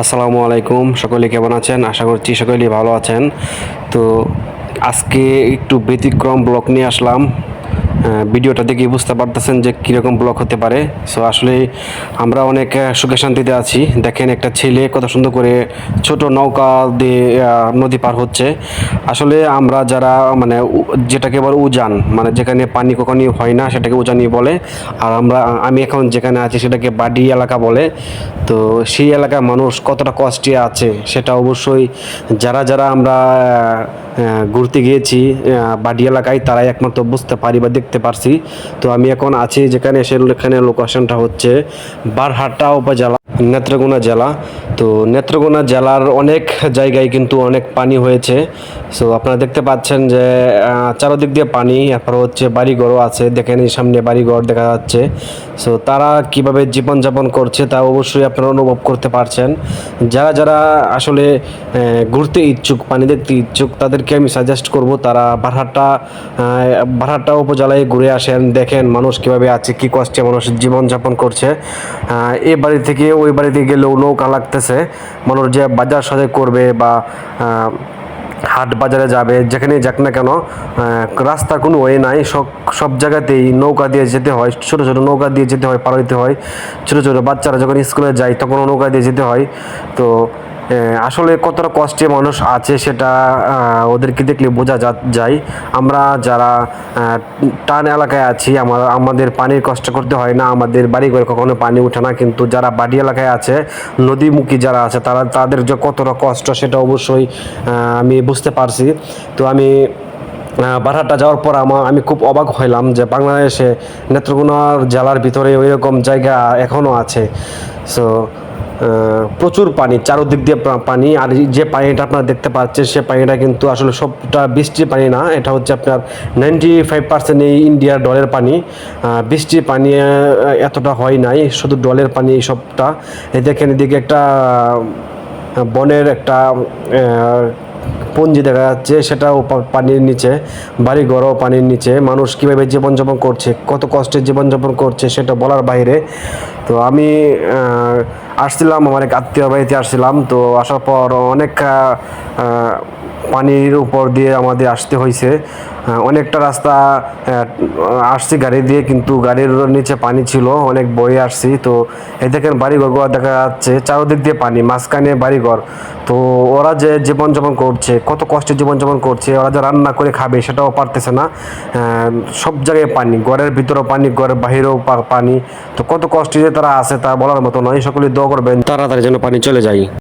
আসসালামু আলাইকুম। সকলে কেমন আছেন? আশা করছি সকলেই ভালো আছেন। তো আজকে একটু ব্যতিক্রম ব্লক নিয়ে আসলাম। ভিডিওটা দেখে বুঝতে পারতেছেন যে কীরকম ব্লক হতে পারে। সো আসলে আমরা অনেক সুখে শান্তিতে আছি। দেখেন একটা ছেলে কত সুন্দর করে ছোট নৌকা দিয়ে নদী পার হচ্ছে। আসলে আমরা যারা মানে যেটাকে বলে উজান মানে যেখানে পানি কখনই হয় না, সেটাকে উজানি বলে। আর আমরা আমি এখন যেখানে আছি সেটাকে বাডি এলাকা বলে। তো সেই এলাকার মানুষ কতটা কষ্টে আছে, সেটা অবশ্যই যারা যারা আমরা ঘুরতে গিয়েছি বাডি এলাকায় তারাই একমাত্র বুঝতে পারি বা দেখতে পারছি। তো আমি এখন আছি যেখানে সেখানে লোকেশনটা হচ্ছে বারহাটা উপজেলা, নেত্রকোনা জেলা। তো নেত্রকোনা জেলার অনেক জায়গায় কিন্তু অনেক পানি হয়েছে। সো আপনারা দেখতে পাচ্ছেন যে চারোদিক দিয়ে পানি এরপর হচ্ছে বাড়িঘরও আছে। দেখেন এই সামনে বাড়িঘর দেখা যাচ্ছে। সো তারা কীভাবে জীবনযাপন করছে তা অবশ্যই আপনারা অনুভব করতে পারছেন। যারা যারা আসলে ঘুরতে ইচ্ছুক পানি দেখতে ইচ্ছুক তাদেরকে আমি সাজেস্ট করব তারা আহ, বারহাট্টা উপজেলায় ঘুরে আসেন দেখেন মানুষ কীভাবে আছে কি কষ্টে মানুষ জীবনযাপন করছে। এ বাড়ি থেকে ওই বাড়িতে গেলেও নৌকা লাগতেছে। মানুষ যে বাজার সাথে করবে বা হাট বাজারে যাবে যেখানে যাক না কেন রাস্তা কোনো ওয়ে নাই, সব সব জায়গাতেই নৌকা দিয়ে যেতে হয়, ছোটো ছোটো নৌকা দিয়ে যেতে হয় পার হইতে হয়। ছোটো ছোটো বাচ্চারা যখন স্কুলে যায় তখন নৌকা দিয়ে যেতে হয়। তো আসলে কতটা কষ্টে মানুষ আছে সেটা ওদেরকে দেখলে বোঝা যায়। আমরা যারা টান এলাকায় আছি আমার আমাদের পানির কষ্ট করতে হয় না, আমাদের বাড়ি ঘরে কখনো পানি ওঠে না, কিন্তু যারা বাড়ি এলাকায় আছে, নদীমুখী যারা আছে, তারা, তাদের যে কতটা কষ্ট সেটা অবশ্যই আমি বুঝতে পারছি। তো আমি বারহাট্টা যাওয়ার পর আমার আমি খুব অবাক হইলাম যে বাংলাদেশে নেত্রকোনার জেলার ভিতরে ওই রকম জায়গা এখনও আছে। সো প্রচুর পানি, চারদিক দিয়ে পানি, আর যে পানিটা আপনারা দেখতে পাচ্ছেন, সে পানিটা কিন্তু আসলে সবটা বৃষ্টির পানি না, এটা হচ্ছে আপনার নাইনটি ফাইভ পার্সেন্ট এই ইন্ডিয়ার ডলের পানি। বৃষ্টির পানি এতটা হয় নাই, শুধু ডলের পানি সবটা। দেখেন এদিকে একটা বনের একটা পঞ্জি দেখা যাচ্ছে, সেটাও পানির নিচে বাড়ি ঘরও পানির নিচে। মানুষ কীভাবে জীবনযাপন করছে, কত কষ্টে জীবনযাপন করছে, সেটা বলার বাইরে। তো আমি আসছিলাম, আমার এক আত্মীয় বাড়িতে আসছিলাম। তো আসার পর অনেক পানির উপর দিয়ে আমাদের আসতে হয়েছে অনেকটা রাস্তা আসছি গাড়ি দিয়ে, কিন্তু গাড়ির নিচে পানি ছিল, অনেক বয়ে আসছি। তো এই দেখেন বাড়িঘর দেখা যাচ্ছে, চারদিক দিয়ে পানি, মাঝখানে বাড়িঘর। তো ওরা যে জীবনযাপন করছে কত কষ্টে জীবনযাপন করছে, ওরা যে রান্না করে খাবে সেটাও পারতেছে না। সব জায়গায় পানি, ঘরের ভিতরেও পানি ঘরের বাহিরেও পানি। তো কত কষ্টে যে তারা আছে তা বলার মতো নয়। সকলে দোয়া করবেন, তাড়াতাড়ি যেন পানি চলে যায়।